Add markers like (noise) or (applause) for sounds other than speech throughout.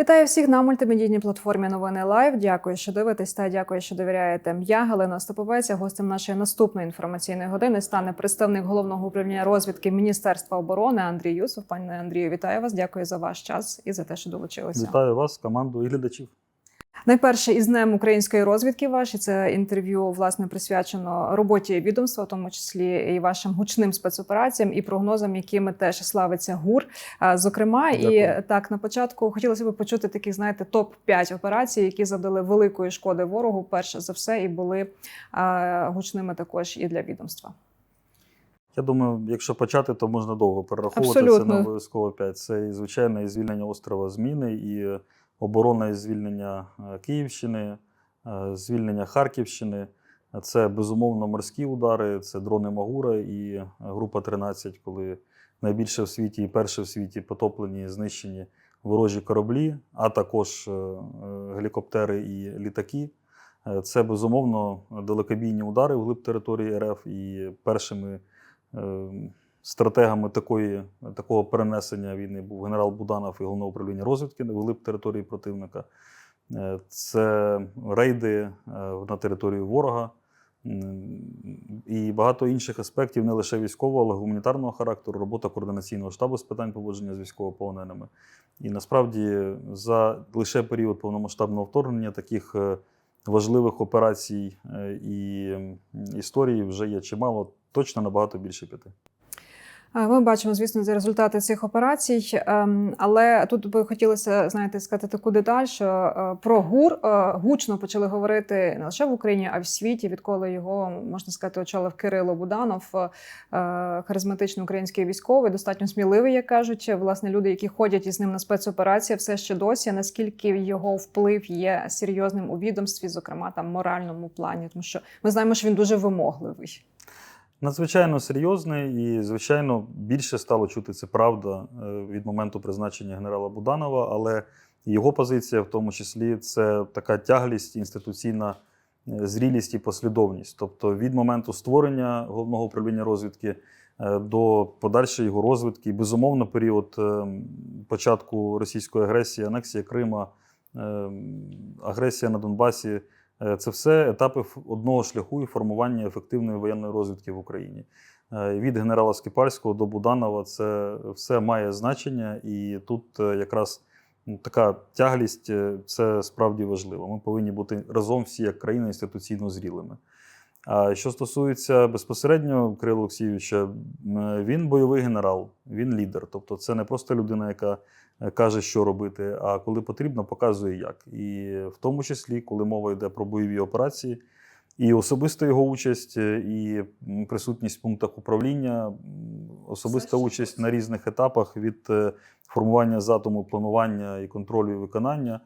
Вітаю всіх на мультимедійній платформі Новини Лайв. Дякую, що дивитесь та дякую, що довіряєте. Я Галина Остаповець. Гостем нашої наступної інформаційної години стане представник головного управління розвідки Міністерства оборони Андрій Юсов. Пане Андрію, вітаю вас. Дякую за ваш час і за те, що долучилися. Вітаю вас, команду і глядачів. Найперше із днем української розвідки ваші це інтерв'ю власне присвячено роботі відомства, в тому числі і вашим гучним спецопераціям і прогнозам, якими теж славиться ГУР. Зокрема, Дякую. і так на початку хотілося б почути таких, знаєте, топ 5 операцій, які завдали великої шкоди ворогу. Перше за все, і були гучними також і для відомства. Я думаю, якщо почати, то можна довго перераховувати. Абсолютно. Це не обов'язково 5. Це і звичайно і звільнення острова Зміни, і оборона і звільнення е, Київщини, е, звільнення Харківщини. Це безумовно морські удари, це дрони Магура і е, група 13, коли найбільше в світі і перше в світі потоплені, знищені ворожі кораблі, а також гелікоптери і літаки. Це безумовно далекобійні удари вглиб території РФ і першими стратегами такої, такого перенесення війни був генерал Буданов і головне управління розвідки вглиб території противника. Е, Це рейди е, на територію ворога і багато інших аспектів, не лише військового, але гуманітарного характеру, робота координаційного штабу з питань поводження з військовополоненими. І насправді за лише період повномасштабного вторгнення таких е, важливих операцій і історій вже є чимало, точно набагато більше п'яти. Ми бачимо, звісно, за результати цих операцій. ем, Але тут би хотілося знаєте, сказати таку деталь, що е, про ГУР е, гучно почали говорити не лише в Україні, а й в світі, відколи його можна сказати, очолив Кирило Буданов, е, харизматичний український військовий, достатньо сміливий, як кажуть. Власне, люди, які ходять із ним на спецоперації, все ще досі. Наскільки його вплив є серйозним у відомстві, зокрема там моральному плані, тому що ми знаємо, що він дуже вимогливий. Надзвичайно серйозний і, звичайно, більше стало чути це правда е, від моменту призначення генерала Буданова, але його позиція, в тому числі, це така тяглість, інституційна е, зрілість і послідовність. Тобто від моменту створення головного управління розвідки е, до подальшої його розвитки, і, безумовно, період початку російської агресії, анексія Крима, агресія на Донбасі. Е, Це все етапи одного шляху і формування ефективної воєнної розвідки в Україні. Е, Від генерала Скіпальського до Буданова це все має значення, і тут е, якраз така тяглість це справді важливо. Ми повинні бути разом всі як країна інституційно зрілими. А що стосується безпосередньо Кирила Олексійовича, він бойовий генерал, він лідер. Тобто, це не просто людина, яка е, каже, що робити, а коли потрібно, показує як. І в тому числі, коли мова йде про бойові операції, і особиста його участь, е, і присутність в пунктах управління, особиста участь на різних етапах від е, формування задуму, планування і контролю і виконання.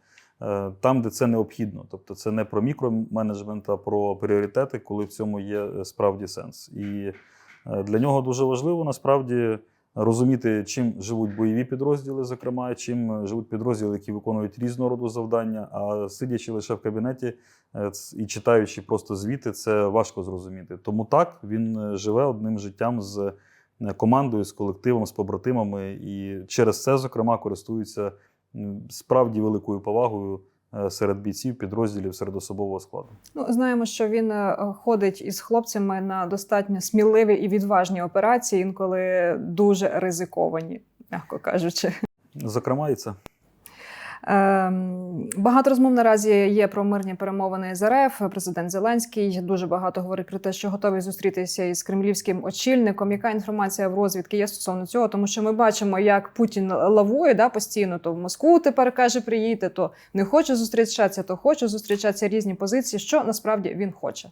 Е, Там, де це необхідно, тобто це не про мікроменеджмент, а про пріоритети, коли в цьому є е, справді сенс. І е, для нього дуже важливо насправді розуміти, чим живуть бойові підрозділи, зокрема, чим живуть підрозділи, які виконують різного роду завдання. А сидячи лише в кабінеті і читаючи просто звіти, це важко зрозуміти. Тому так він живе одним життям з командою, з колективом, з побратимами, і через це, зокрема, користується м, справді великою повагою е, серед бійців, підрозділів, серед особового складу. Ну, знаємо, що він е, ходить із хлопцями на достатньо сміливі і відважні операції, інколи дуже ризиковані, м'яко кажучи. Зокрема, і це. Ем, Багато розмов наразі є про мирні перемовини з РФ. Президент Зеленський дуже багато говорить про те, що готовий зустрітися із кремлівським очільником. Яка інформація в розвідки є стосовно цього? Тому що ми бачимо, як Путін лавує да, постійно, то в Москву тепер каже, приїдьте, то не хоче зустрічатися, то хоче зустрічатися різні позиції. Що насправді він хоче?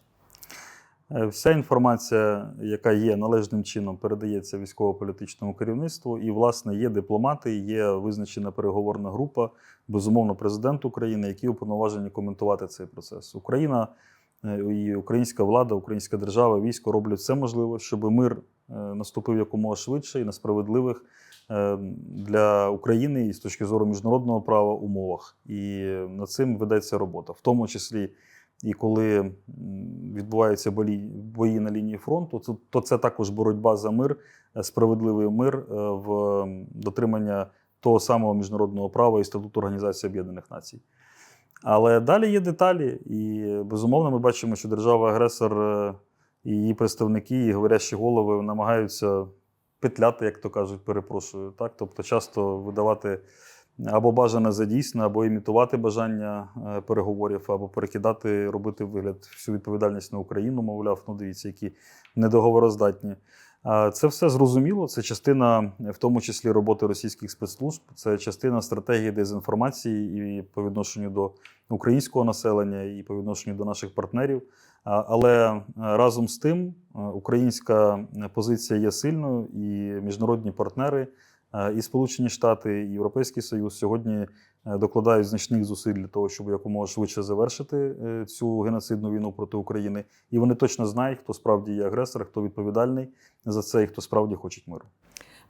Е, Вся інформація, яка є належним чином, передається військово-політичному керівництву. І, власне, є дипломати, є визначена переговорна група, безумовно, президент України, які уповноважені коментувати цей процес. Україна е, і українська влада, українська держава, військо роблять все можливе, щоб мир е, наступив якомога швидше і на справедливих для України і з точки зору міжнародного права умовах. І над цим ведеться робота, в тому числі. І коли відбуваються бої на лінії фронту, то, то це також боротьба за мир, е, справедливий мир, е, в дотримання того самого міжнародного права і статуту Організації Об'єднаних Націй. Але далі є деталі, і безумовно, ми бачимо, що держава-агресор е, і її представники, і говорящі голови намагаються петляти, як то кажуть, перепрошую. Так? Тобто часто видавати або бажане за дійсне, або імітувати бажання е, переговорів, або перекидати, робити вигляд всю відповідальність на Україну, мовляв, ну дивіться, які недоговороздатні. Це все зрозуміло. Це частина, в тому числі, роботи російських спецслужб, це частина стратегії дезінформації і по відношенню до українського населення, і по відношенню до наших партнерів. Але е, разом з тим е, українська позиція є сильною, і міжнародні партнери, і Сполучені Штати, і Європейський Союз сьогодні е, докладають значних зусиль для того, щоб якомога швидше завершити е, цю геноцидну війну проти України. І вони точно знають, хто справді є агресор, хто відповідальний за це, і хто справді хоче миру.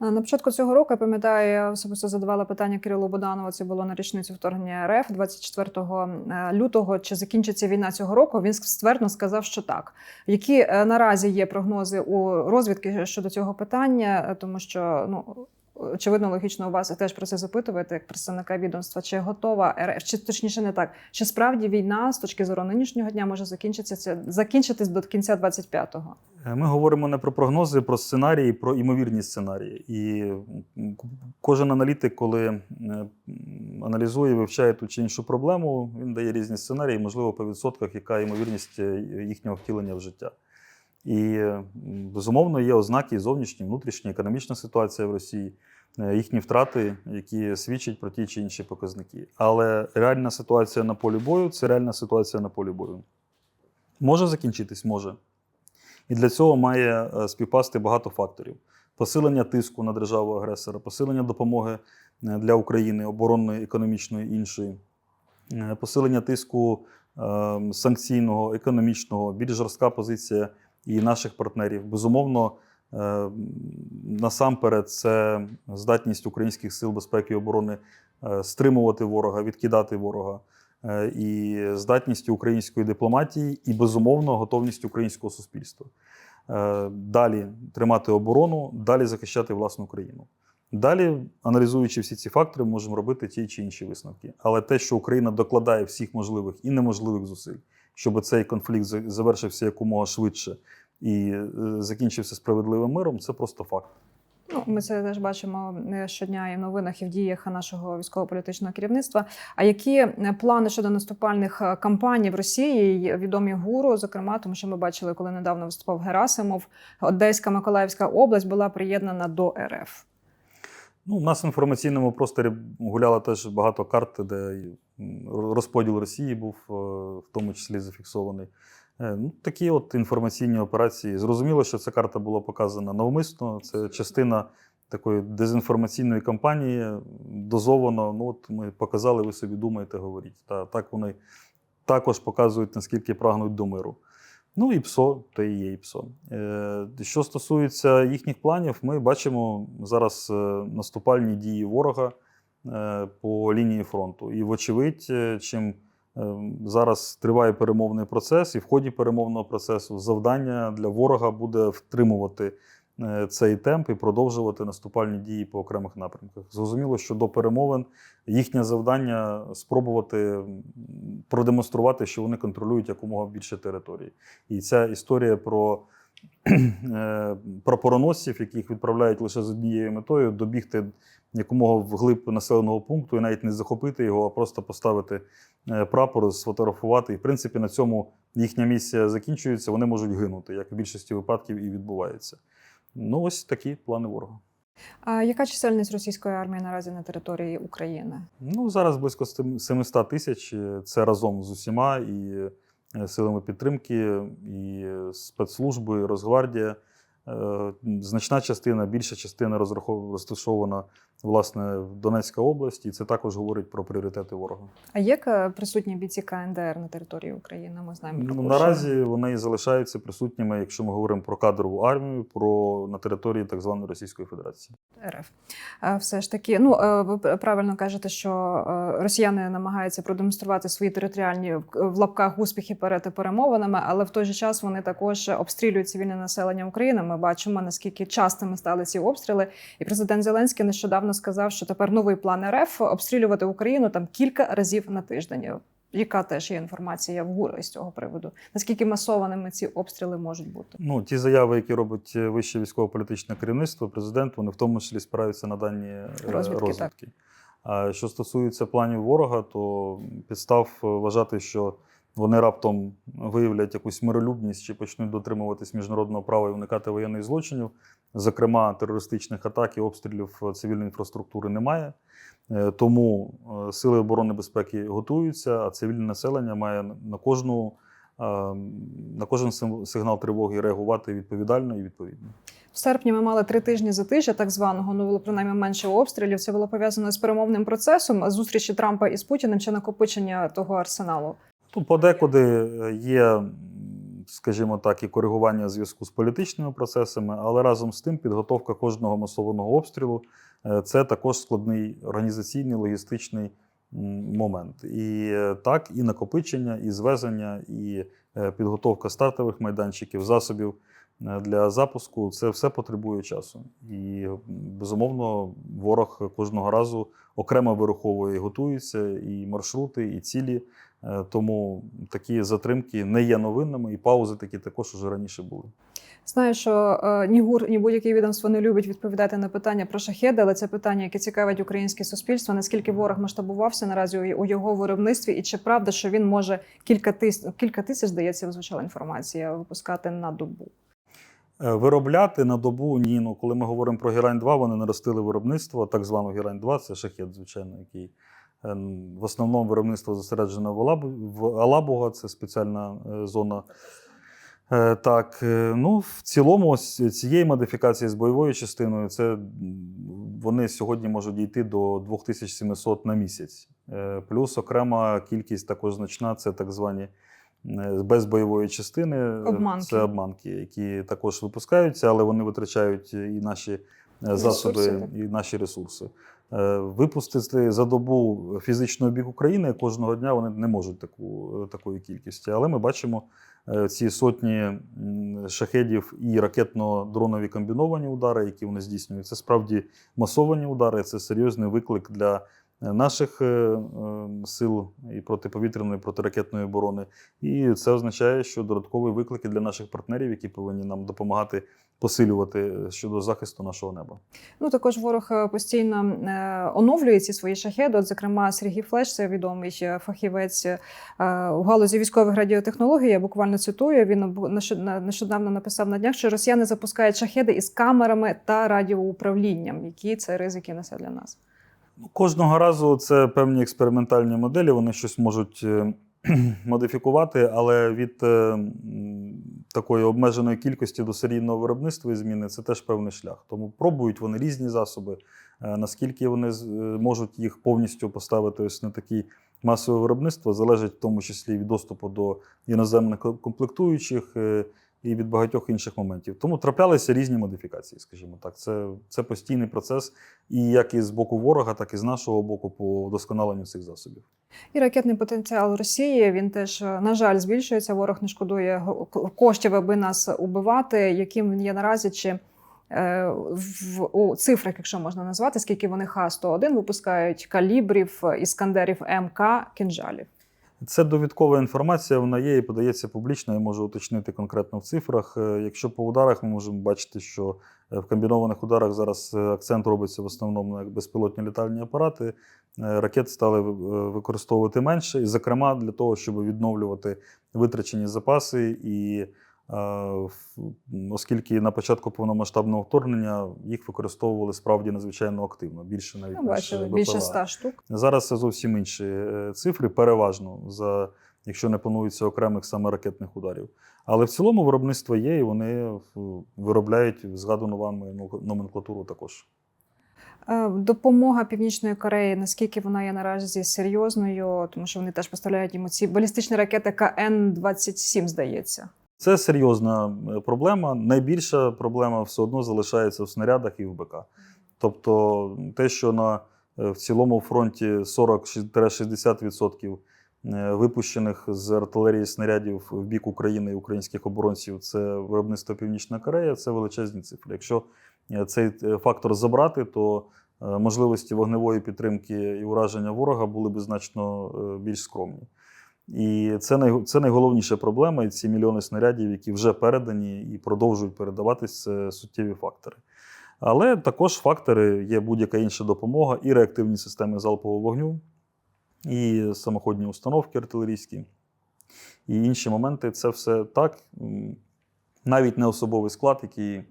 Е, На початку цього року я пам'ятаю, я особисто задавала питання Кирилу Боданову. Це було на річницю вторгнення РФ 24 е, лютого. Чи закінчиться війна цього року? Він ствердно сказав, що так. Які е, наразі є прогнози у розвідки щодо цього питання? Е, Тому що ну. Очевидно, логічно у вас теж про це запитувати, як представника відомства, чи готова РФ, чи точніше не так, чи справді війна з точки зору нинішнього дня може закінчитися закінчитись до кінця 25-го? Е, Ми говоримо не про прогнози, про сценарії, про імовірні сценарії. І кожен аналітик, коли е, аналізує, вивчає ту чи іншу проблему, він дає різні сценарії, можливо, по відсотках, яка ймовірність е, їхнього втілення в життя. І безумовно є ознаки зовнішні, внутрішні, економічна ситуація в Росії, їхні втрати, які свідчать про ті чи інші показники. Але реальна ситуація на полі бою це реальна ситуація на полі бою. Може закінчитись? Може. І для цього має е, співпасти багато факторів: посилення тиску на державу агресора, посилення допомоги е, для України, оборонної, економічної іншої, е, посилення тиску е, санкційного, економічного, більш жорстка позиція і наших партнерів. Безумовно, е, насамперед, це здатність українських сил безпеки і оборони е, стримувати ворога, відкидати ворога. е, І здатність української дипломатії, і безумовно готовність українського суспільства. Е, Далі тримати оборону, далі захищати власну країну. Далі, аналізуючи всі ці фактори, можемо робити ті чи інші висновки. Але те, що Україна докладає всіх можливих і неможливих зусиль, щоб цей конфлікт за- завершився якомога швидше і е, закінчився справедливим миром, це просто факт. Ну, ми це теж бачимо е, щодня і в новинах, і в діях нашого військово-політичного керівництва. А які е, плани щодо наступальних кампаній в Росії відомі гуру? Зокрема, тому що ми бачили, коли недавно виступав Герасимов, Одеська Миколаївська область була приєднана до РФ. Ну, у нас в інформаційному просторі гуляло теж багато карт, де розподіл Росії був е, в тому числі зафіксований. Е, Ну, такі от інформаційні операції. Зрозуміло, що ця карта була показана навмисно. Це частина такої дезінформаційної кампанії. Дозовано. Ну, от ми показали, ви собі думаєте, говоріть. Та так вони також показують, наскільки прагнуть до миру. Ну і ПСО, то і є ПСО. Е, Що стосується їхніх планів, ми бачимо зараз е, наступальні дії ворога е, по лінії фронту. І, вочевидь, чим зараз триває перемовний процес, і в ході перемовного процесу завдання для ворога буде втримувати цей темп і продовжувати наступальні дії по окремих напрямках. Зрозуміло, що до перемовин їхнє завдання спробувати продемонструвати, що вони контролюють якомога більше території. І ця історія про (clears throat) е, прапороносців, яких відправляють лише з однією метою, добігти якомога вглиб населеного пункту і навіть не захопити його, а просто поставити е, прапор, сфотографувати. І в принципі на цьому їхня місія закінчується. Вони можуть гинути, як в більшості випадків і відбувається. Ну, ось такі плани ворога. А яка чисельність російської армії наразі на території України? Ну, зараз близько сем- 700 тисяч. Це разом з усіма і е, силами підтримки, і спецслужби, і Росгвардія. Е, Значна частина, більша частина розташована власне в Донецька область, і це також говорить про пріоритети ворога. А як е, присутні бійці КНДР на території України? Ми знаємо про Ну, наразі вони і залишаються присутніми, якщо ми говоримо про кадрову армію, про на території так званої Російської Федерації. РФ. Все ж таки, ну е, ви правильно кажете, що е, росіяни намагаються продемонструвати свої територіальні в- в лапках успіхи перед перемовинами, але в той же час вони також обстрілюють цивільне населення України. Ми бачимо наскільки частими стали ці обстріли. І президент Зеленський нещодавно нещодавно сказав, що тепер новий план РФ обстрілювати Україну там кілька разів на тиждень. Яка теж є інформація в ГУР з цього приводу? Наскільки масованими ці обстріли можуть бути? Ну, ті заяви, які робить вище військово-політичне керівництво, президент, вони в тому числі спираються на дані е, Розвідки, розвідки. А що стосується планів ворога, то підстав е, вважати, що вони раптом виявлять якусь миролюбність чи почнуть дотримуватись міжнародного права і уникати воєнних злочинів. Зокрема, терористичних атак і обстрілів е, цивільної інфраструктури немає. Е, Тому е, сили оборони безпеки готуються, а цивільне населення має на кожну на кожен сигнал тривоги реагувати відповідально і відповідно. В серпні ми мали три тижні затишя, так званого, ну було принаймні менше обстрілів. Це було пов'язано з перемовним процесом, зустрічі Трампа із Путіним чи накопичення того арсеналу. Ну, подекуди є, скажімо так, і коригування зв'язку з політичними процесами, але разом з тим підготовка кожного масованого обстрілу е, це також складний організаційний логістичний момент. І е, так, і накопичення, і звезення, і е, підготовка стартових майданчиків, засобів для запуску це все потребує часу. І безумовно, ворог кожного разу окремо вираховує і готується, і маршрути, і цілі. Е, Тому такі затримки не є новинними, і паузи такі також уже раніше були. Знаю, що е, ні ГУР, ні будь-яке відомство не любить відповідати на питання про шахеди, але це питання, яке цікавить українське суспільство. Наскільки ворог масштабувався наразі у- його виробництві, і чи правда, що він може кілька тисяч кілька тисяч, здається, звучала інформація, випускати на добу? Е, Виробляти на добу ні. Ну, коли ми говоримо про Герань 2, вони наростили виробництво, так звану Герань 2 це шахет, звичайно, який в основному виробництво зосереджено в Алабу- в Алабуга, це спеціальна е, зона. Е, Так, е, ну в цілому, ось цієї модифікації з бойовою частиною, це вони сьогодні можуть дійти до 2700 на місяць. Плюс окрема кількість також значна це так звані без бойової частини. Обманки. Це обманки, які також випускаються, але вони витрачають і наші засоби, Ресурси, і наші ресурси. Е, Випустити за добу фізичного бігу України кожного дня вони не можуть таку, е, такої кількості. Але ми бачимо е, ці сотні шахедів і ракетно-дронові комбіновані удари, які вони здійснюють. Це справді масовані удари, це серйозний виклик для наших е, е, сил і протиповітряної, протиракетної оборони. І це означає, що додаткові виклики для наших партнерів, які повинні нам допомагати посилювати щодо захисту нашого неба. Ну також ворог е, постійно е, оновлює ці свої шахеди. От, зокрема, Сергій Флеш, це відомий е, фахівець е, у галузі військових радіотехнологій. Я буквально цитую. Він нещодавно написав на днях, що росіяни запускають шахеди із камерами та радіоуправлінням. Які це ризики несе для нас? Ну, Кожного разу це певні експериментальні моделі, вони щось можуть е, (clears throat) модифікувати, але від е, такої обмеженої кількості до серійного виробництва і зміни це теж певний шлях. Тому пробують вони різні засоби. Е, Наскільки вони можуть їх повністю поставити ось на такі масове виробництво, залежить в тому числі від доступу до іноземних комплектуючих. І від багатьох інших моментів. Тому траплялися різні модифікації, скажімо так. Це, це постійний процес, і як із боку ворога, так і з нашого боку по вдосконаленню цих засобів. І ракетний потенціал Росії він теж на жаль збільшується. Ворог не шкодує коштів, аби нас убивати. Яким він є наразі? Чи е, в у цифрах, якщо можна назвати, скільки вони Х-101 випускають калібрів, іскандерів МК, кінжалів? Це довідкова інформація, вона є і подається публічно. Я можу уточнити конкретно в цифрах. Е, Якщо по ударах, ми можемо бачити, що е, в комбінованих ударах зараз е, акцент робиться в основному на безпілотні літальні апарати. Ракет стали використовувати менше, і, зокрема, для того, щоб відновлювати витрачені запаси. І оскільки на початку повномасштабного вторгнення їх використовували справді надзвичайно активно, більше навіть ніж бачили БПЛА. більше ста штук. Зараз це зовсім інші е, цифри, переважно, за, якщо не планується окремих саме ракетних ударів. Але в цілому виробництво є, і вони е, виробляють згадану вами ну, номенклатуру також. Е, Допомога Північної Кореї, наскільки вона є наразі серйозною, тому що вони теж поставляють йому ці балістичні ракети КН-27, здається. Це серйозна е, проблема. Найбільша проблема все одно залишається в снарядах і в БК. Тобто, те, що на е, в цілому фронті 40-60% е, випущених з артилерії снарядів в бік України і українських оборонців, це виробництво Північна Корея, це величезні цифри. Якщо цей фактор забрати, то можливості вогневої підтримки і ураження ворога були б значно більш скромні. І це, най, це найголовніша проблема. І ці мільйони снарядів, які вже передані і продовжують передаватись, це суттєві фактори. Але також фактори є будь-яка інша допомога, і реактивні системи залпового вогню, і самоходні установки артилерійські, і інші моменти. Це все так. Навіть не особовий склад, який,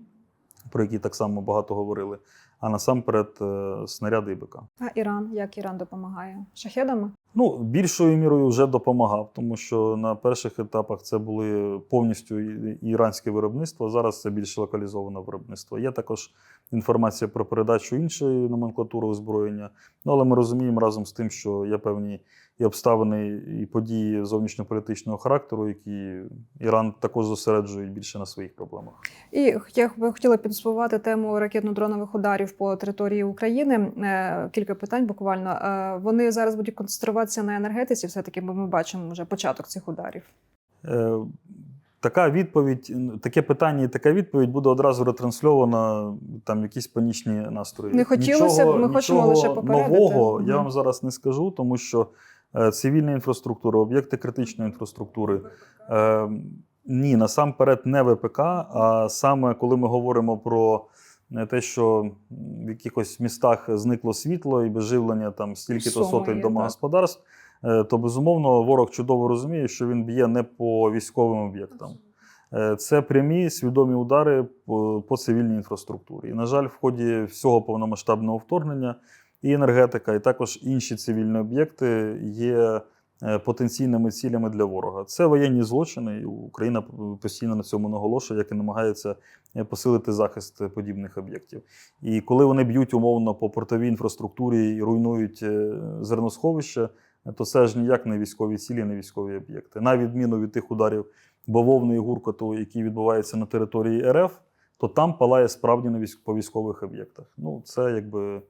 про який так само багато говорили, а насамперед е, снаряди і БК. А Іран, як Іран допомагає? Шахедами? Ну, більшою мірою вже допомагав, тому що на перших етапах це були повністю іранське виробництво. Зараз це більш локалізоване виробництво. Є також інформація про передачу іншої номенклатури озброєння. Ну, але ми розуміємо разом з тим, що є певні і обставини, і події зовнішньополітичного характеру, які Іран також зосереджує більше на своїх проблемах. І я би хотіла підсумувати тему ракетно-дронових ударів по території України. Е, Кілька питань буквально. Е, Вони зараз будуть концентруватися на енергетиці, все-таки, бо ми бачимо вже початок цих ударів. Е, Така відповідь, таке питання і така відповідь буде одразу ретрансльована там якісь панічні настрої. Не хотілося б, ми хочемо лише попередити. нового я вам зараз не скажу, тому що цивільна інфраструктура, об'єкти критичної інфраструктури. Е, ні, насамперед не ВПК, а саме коли ми говоримо про е, те, що в якихось містах зникло світло і без живлення там стільки-то сотень домогосподарств, е, то безумовно ворог чудово розуміє, що він б'є не по військовим об'єктам. Е, Це прямі свідомі удари по цивільній інфраструктурі. І, на жаль, в ході всього повномасштабного вторгнення і енергетика, і також інші цивільні об'єкти є е, потенційними цілями для ворога. Це воєнні злочини, і Україна постійно на цьому наголошує, як і намагається е, посилити захист подібних об'єктів. І коли вони б'ють умовно по портовій інфраструктурі і руйнують е, зерносховища, то це ж ніяк не військові цілі, не військові об'єкти. На відміну від тих ударів бавовни і гуркоту, які відбуваються на території РФ, то там палає справді на військ- по військових об'єктах. Ну, це якби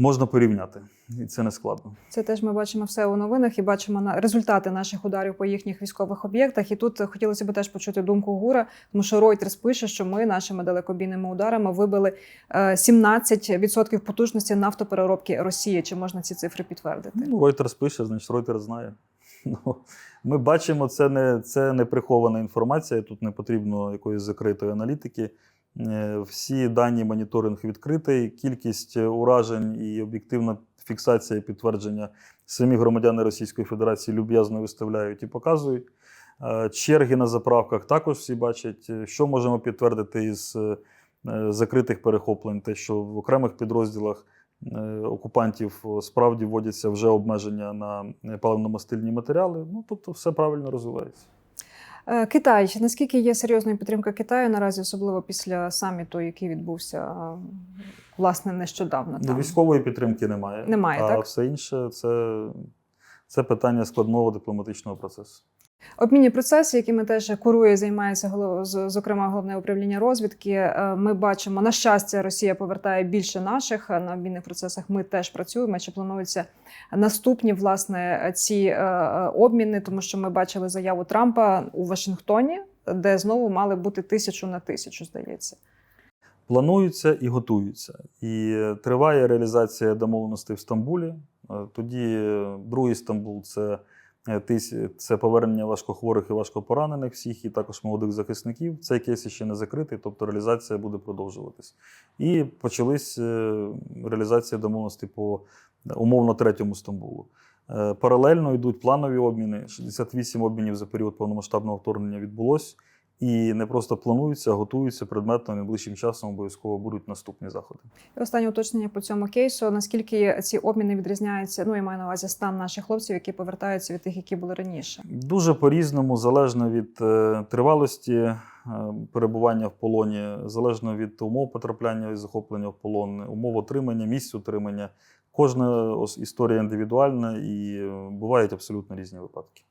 можна порівняти, і це не складно. Це теж ми бачимо все у новинах і бачимо на результати наших ударів по їхніх військових об'єктах. І тут хотілося б теж почути думку Гура, тому що Reuters пише, що ми нашими далекобійними ударами вибили е, 17% потужності нафтопереробки Росії. Чи можна ці цифри підтвердити? Ну, Reuters пише, значить Reuters знає. (laughs) Ну, ми бачимо, це не, це не прихована інформація, тут не потрібно якоїсь закритої аналітики. Е, Всі дані моніторинг відкритий, кількість е, уражень і об'єктивна фіксація і підтвердження самі громадяни Російської Федерації люб'язно виставляють і показують. Е, Черги на заправках також всі бачать. Що можемо підтвердити із закритих перехоплень? Те, що в окремих підрозділах окупантів справді вводяться вже обмеження на паливно-мастильні матеріали. Ну тобто, все правильно розвивається. Е, Китай. Наскільки є серйозною підтримка Китаю наразі, особливо після саміту, який відбувся е, власне нещодавно? Ну, Там? військової підтримки немає. Немає, а так? все інше це, це питання складного дипломатичного процесу. Обмінні процеси, якими теж курує, займається зокрема головне управління розвідки. Е, Ми бачимо, на щастя, Росія повертає більше наших Е, на обмінних процесах. Ми теж працюємо. Чи плануються наступні власне ці е, обміни? Тому що ми бачили заяву Трампа у Вашингтоні, де знову мали бути тисячу на тисячу, здається. Плануються і готуються. І триває реалізація домовленостей в Стамбулі. Тоді другий Стамбул це, це повернення важкохворих і важкопоранених всіх, і також молодих захисників. Цей кейс ще не закритий, тобто реалізація буде продовжуватись. І почались е, реалізація домовленостей по е, умовно третьому Стамбулу. Е, Паралельно йдуть планові обміни. 68 обмінів за період повномасштабного вторгнення відбулось. І не просто плануються, а готуються предметно. Найближчим часом обов'язково будуть наступні заходи. І останнє уточнення по цьому кейсу. Наскільки ці обміни відрізняються? Ну я маю на увазі стан наших хлопців, які повертаються від тих, які були раніше. Дуже по-різному, залежно від е, тривалості е, перебування в полоні, залежно від умов потрапляння і захоплення в полон, умов отримання, місць утримання. Кожна ос- історія індивідуальна і е, бувають абсолютно різні випадки.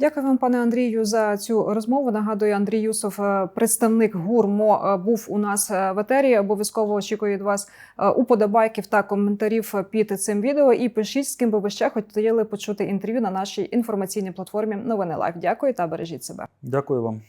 Дякую вам, пане Андрію, за цю розмову. Нагадую, Андрій Юсов, е, представник ГУРМО, е, був у нас е, в етері. Обов'язково очікую від вас уподобайків та коментарів під цим відео. І пишіть, з ким би ви ще хотіли почути інтерв'ю на нашій інформаційній платформі Новини Лайф. Дякую та бережіть себе. Дякую вам.